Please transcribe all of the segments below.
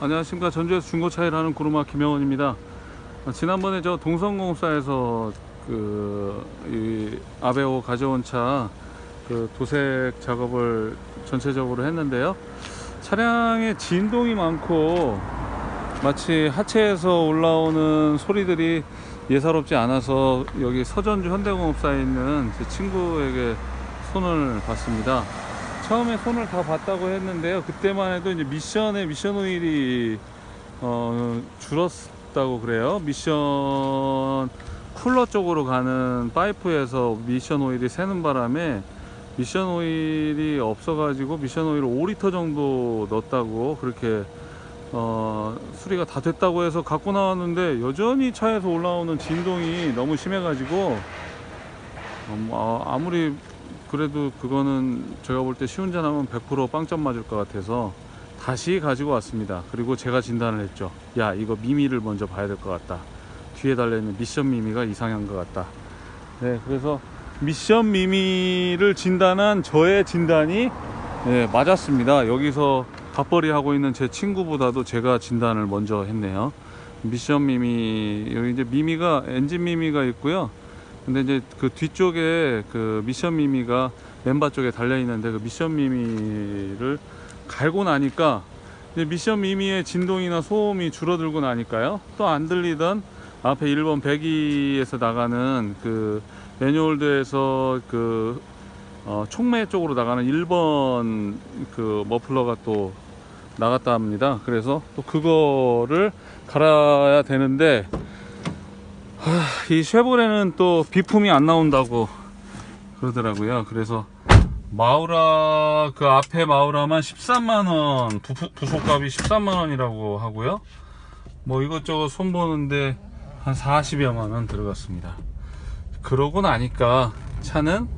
안녕하십니까. 전주에서 중고차를 하는 구루마 김영원입니다. 어, 지난번에 저 동성공사에서 그이 아베오 가져온 차 그 도색 작업을 전체적으로 했는데요. 차량에 진동이 많고 마치 하체에서 올라오는 소리들이 예사롭지 않아서 여기 서전주 현대공업사에 있는 제 친구에게 손을 봤습니다. 처음에 손을 다 봤다고 했는데요. 그때만 해도 이제 미션에 미션 오일이 어, 줄었다고 그래요. 미션 쿨러 쪽으로 가는 파이프에서 미션 오일이 새는 바람에 미션 오일이 없어가지고 미션 오일을 5리터 정도 넣었다고 그렇게 어, 수리가 다 됐다고 해서 갖고 나왔는데 여전히 차에서 올라오는 진동이 너무 심해가지고 어, 뭐, 아, 아무리 그래도 그거는 제가 볼 때 시운전하면 100% 빵점 맞을 것 같아서 다시 가지고 왔습니다. 그리고 제가 진단을 했죠. 야 이거 미미를 먼저 봐야 될 것 같다. 뒤에 달려있는 미션 미미가 이상한 것 같다. 네 그래서 미션 미미를 진단한 저의 진단이 네, 맞았습니다. 여기서 밥벌이 하고 있는 제 친구보다도 제가 진단을 먼저 했네요. 미션 미미 여기 이제 미미가 엔진 미미가 있고요. 근데 이제 그 뒤쪽에 그 미션 미미가 멤버 쪽에 달려 있는데 그 미션 미미를 갈고 나니까 이제 미션 미미의 진동이나 소음이 줄어들고 나니까요. 또 안 들리던 앞에 1번 배기에서 나가는 그 매뉴얼드에서 그 어, 촉매 쪽으로 나가는 1번 그 머플러가 또 나갔다 합니다. 그래서 또 그거를 갈아야 되는데 하, 이 쉐보레는 또 비품이 안 나온다고 그러더라고요. 그래서 마우라 그 앞에 마우라만 13만 원 부, 부속값이 13만 원이라고 하고요. 뭐 이것저것 손 보는데 한 40여만 원 들어갔습니다. 그러고 나니까 차는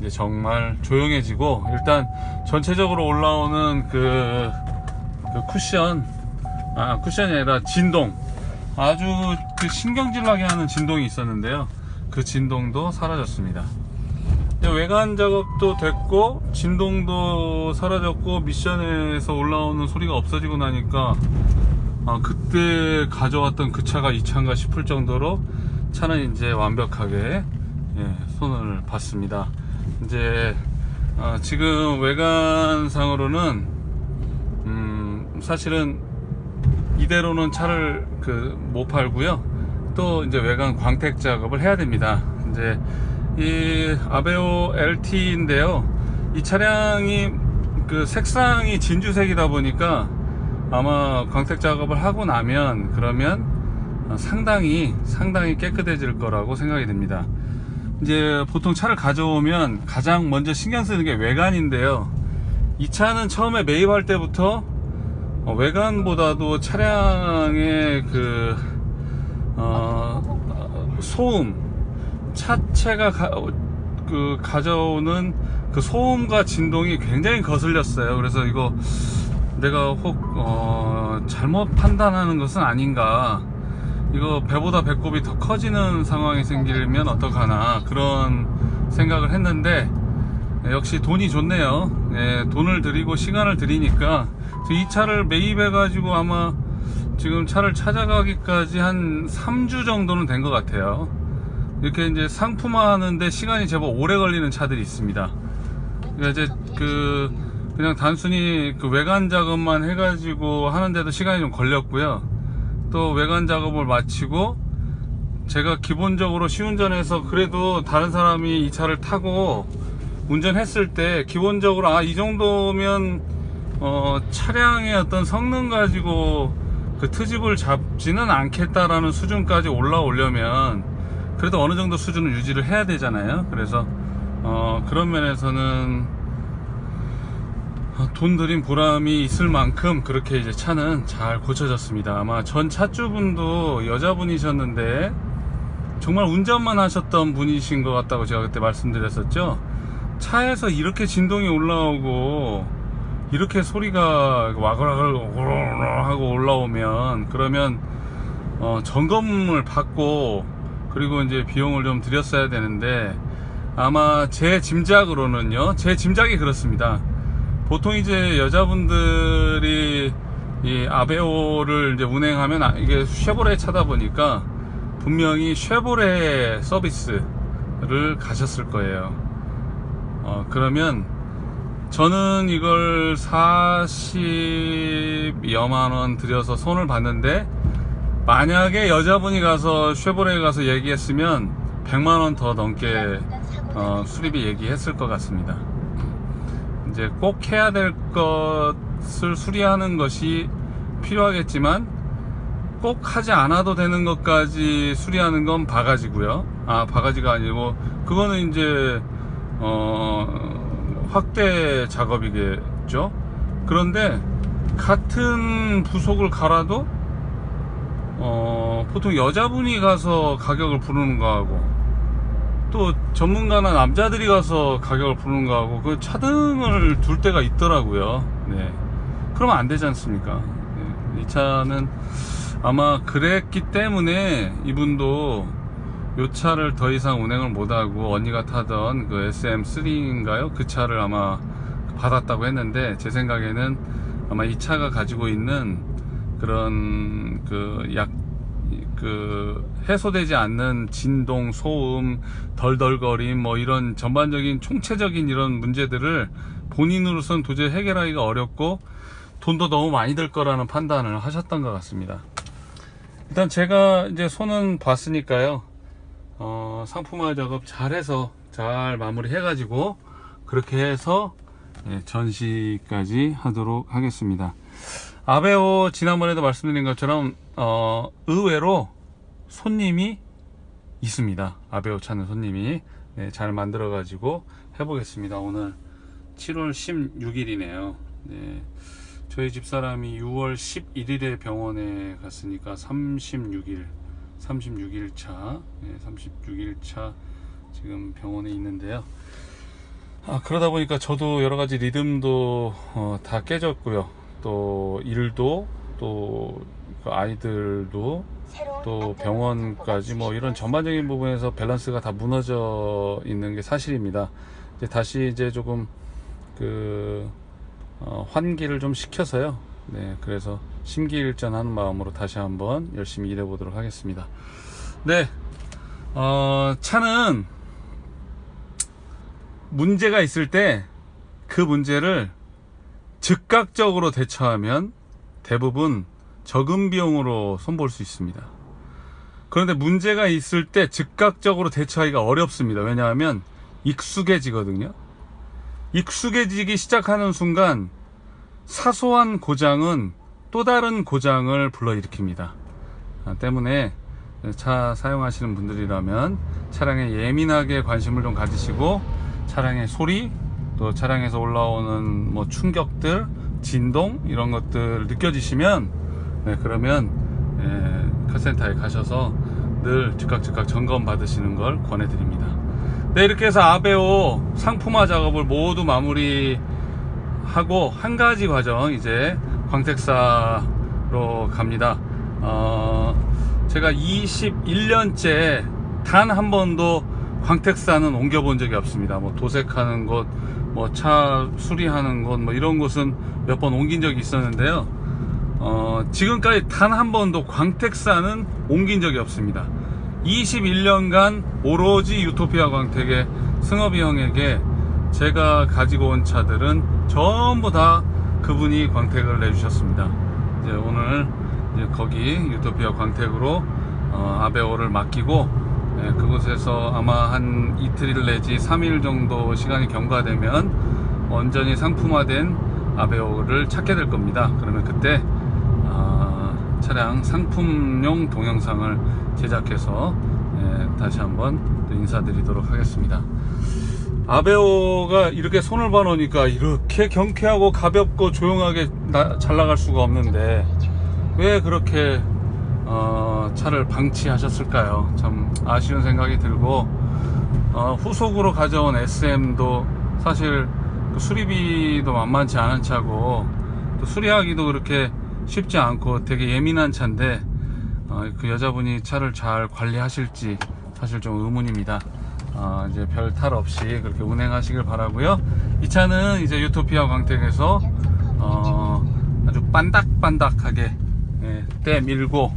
이제 정말 조용해지고 일단 전체적으로 올라오는 그, 그 쿠션 아 쿠션이 아니라 진동 아주 그 신경질 나게 하는 진동이 있었는데요 그 진동도 사라졌습니다 외관 작업도 됐고 진동도 사라졌고 미션에서 올라오는 소리가 없어지고 나니까 아, 그때 가져왔던 그 차가 이 차인가 싶을 정도로 차는 이제 완벽하게 예, 손을 봤습니다. 이제 어, 지금 외관상으로는 음, 사실은 이대로는 차를 그 못 팔고요. 또 이제 외관 광택 작업을 해야 됩니다. 이제 이 아베오 LT인데요. 이 차량이 그 색상이 진주색이다 보니까 아마 광택 작업을 하고 나면 그러면 상당히 상당히 깨끗해질 거라고 생각이 됩니다. 이제 보통 차를 가져오면 가장 먼저 신경 쓰는 게 외관인데요. 이 차는 처음에 매입할 때부터 어, 외관보다도 차량의 그 어, 소음 차체가 가, 그 가져오는 그 소음과 진동이 굉장히 거슬렸어요. 그래서 이거 내가 혹 어, 잘못 판단하는 것은 아닌가. 이거 배보다 배꼽이 더 커지는 상황이 생기면 어떡하나 그런 생각을 했는데 역시 돈이 좋네요. 예, 돈을 들이고 시간을 들이니까 이 차를 매입해 가지고 아마 지금 차를 찾아가기까지 한 3주 정도는 된 것 같아요. 이렇게 이제 상품화하는데 시간이 제법 오래 걸리는 차들이 있습니다. 그러니까 이제 그 그냥 단순히 그 외관 작업만 해가지고 하는데도 시간이 좀 걸렸고요. 또 외관 작업을 마치고 제가 기본적으로 시운전해서 그래도 다른 사람이 이 차를 타고 운전했을 때 기본적으로 아 이 정도면 어 차량의 어떤 성능 가지고 그 트집을 잡지는 않겠다라는 수준까지 올라오려면 그래도 어느 정도 수준을 유지를 해야 되잖아요. 그래서 어 그런 면에서는 어, 돈 들인 보람이 있을 만큼 그렇게 이제 차는 잘 고쳐졌습니다. 아마 전 차주분도 여자분이셨는데 정말 운전만 하셨던 분이신 것 같다고 제가 그때 말씀드렸었죠. 차에서 이렇게 진동이 올라오고 이렇게 소리가 와글와글 하고 올라오면 그러면 어, 점검을 받고 그리고 이제 비용을 좀 들였어야 되는데 아마 제 짐작으로는요 제 짐작이 그렇습니다 보통 이제 여자분들이 이 아베오를 이제 운행하면 아- 이게 쉐보레 차다 보니까 분명히 쉐보레 서비스를 가셨을 거예요. 어, 그러면 저는 이걸 40여만 원 들여서 손을 봤는데 만약에 여자분이 가서 쉐보레에 가서 얘기했으면 100만 원 더 넘게 어, 수리비 얘기했을 것 같습니다. 이제 꼭 해야 될 것을 수리하는 것이 필요하겠지만 꼭 하지 않아도 되는 것까지 수리하는 건 바가지고요. 아 바가지가 아니고 그거는 이제 어, 확대 작업이겠죠. 그런데 같은 부속을 갈아도 어, 보통 여자분이 가서 가격을 부르는 거하고 또 전문가나 남자들이 가서 가격을 부르는 거하고 그 차등을 둘 때가 있더라고요. 네. 그러면 안 되지 않습니까? 네. 이 차는 아마 그랬기 때문에 이분도 요 차를 더 이상 운행을 못하고 언니가 타던 그 SM3인가요? 그 차를 아마 받았다고 했는데 제 생각에는 아마 이 차가 가지고 있는 그런 그 약 그 해소되지 않는 진동, 소음, 덜덜거림 뭐 이런 전반적인 총체적인 이런 문제들을 본인으로선 도저히 해결하기가 어렵고 돈도 너무 많이 들 거라는 판단을 하셨던 것 같습니다. 일단 제가 이제 손은 봤으니까요. 어, 상품화 작업 잘해서 잘 마무리 해 가지고 그렇게 해서 예, 전시까지 하도록 하겠습니다. 아베오 지난번에도 말씀드린 것처럼 어, 의외로 손님이 있습니다. 아베오 찾는 손님이 네, 잘 만들어 가지고 해보겠습니다. 오늘 7월 16일이네요. 네, 저희 집사람이 6월 11일에 병원에 갔으니까 36일 36일 차 네, 36일 차 지금 병원에 있는데요. 아, 그러다 보니까 저도 여러 가지 리듬도 어, 다 깨졌고요. 또 일도 또그 아이들도 또 병원까지 뭐 이런 전반적인 부분에서 밸런스가 다 무너져 있는 게 사실입니다. 이제 다시 이제 조금 그 어, 환기를 좀 시켜서요. 네, 그래서 심기일전하는 마음으로 다시 한번 열심히 일해 보도록 하겠습니다. 네, 어, 차는 문제가 있을 때 그 문제를 즉각적으로 대처하면 대부분 적은 비용으로 손볼 수 있습니다. 그런데 문제가 있을 때 즉각적으로 대처하기가 어렵습니다. 왜냐하면 익숙해지거든요. 익숙해지기 시작하는 순간 사소한 고장은 또 다른 고장을 불러일으킵니다. 아, 때문에 차 사용하시는 분들이라면 차량에 예민하게 관심을 좀 가지시고 차량의 소리 또 차량에서 올라오는 뭐 충격들 진동 이런 것들 느껴지시면 네, 그러면 예, 카센터에 가셔서 늘 즉각 즉각 점검 받으시는 걸 권해드립니다. 네 이렇게 해서 아베오 상품화 작업을 모두 마무리 하고 한 가지 과정 이제 광택사로 갑니다. 어, 제가 21년째 단 한 번도 광택사는 옮겨본 적이 없습니다. 뭐 도색하는 곳, 뭐 차 수리하는 곳, 뭐 이런 곳은 몇 번 옮긴 적이 있었는데요. 어, 지금까지 단 한 번도 광택사는 옮긴 적이 없습니다. 21년간 오로지 유토피아 광택의 승업이 형에게 제가 가지고 온 차들은 전부 다 그분이 광택을 내주셨습니다. 이제 오늘 이제 거기 유토피아 광택으로 어, 아베오를 맡기고 예, 그곳에서 아마 한 이틀 내지 3일 정도 시간이 경과되면 완전히 상품화된 아베오를 찾게 될 겁니다. 그러면 그때 아, 차량 상품용 동영상을 제작해서 예, 다시 한번 또 인사드리도록 하겠습니다. 아베오가 이렇게 손을 봐놓으니까 이렇게 경쾌하고 가볍고 조용하게 나- 잘 나갈 수가 없는데 왜 그렇게 어, 차를 방치하셨을까요? 참 아쉬운 생각이 들고 어, 후속으로 가져온 SM도 사실 그 수리비도 만만치 않은 차고 또 수리하기도 그렇게 쉽지 않고 되게 예민한 차인데 어, 그 여자분이 차를 잘 관리하실지 사실 좀 의문입니다. 어, 이제 별 탈 없이 그렇게 운행하시길 바라고요. 이 차는 이제 유토피아 광택에서 어, 아주 반닥반닥하게 예, 때 밀고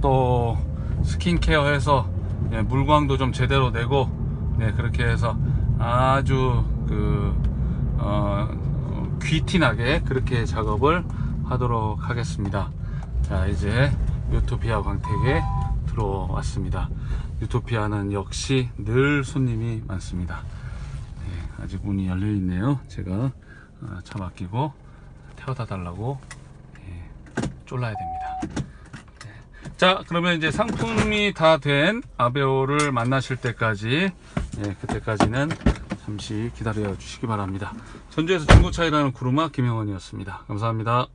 또 스킨케어해서 예, 물광도 좀 제대로 내고 네, 그렇게 해서 아주 그 어, 어, 귀티나게 그렇게 작업을 하도록 하겠습니다. 자 이제 유토피아 광택에 들어왔습니다. 유토피아는 역시 늘 손님이 많습니다. 네, 아직 문이 열려 있네요. 제가 어, 차 맡기고 태워다 달라고 예, 쫄라야 됩니다. 네. 자, 그러면 이제 상품이 다 된 아베오를 만나실 때까지 예, 그때까지는 잠시 기다려 주시기 바랍니다. 전주에서 중고차이라는 구루마 김영원이었습니다. 감사합니다.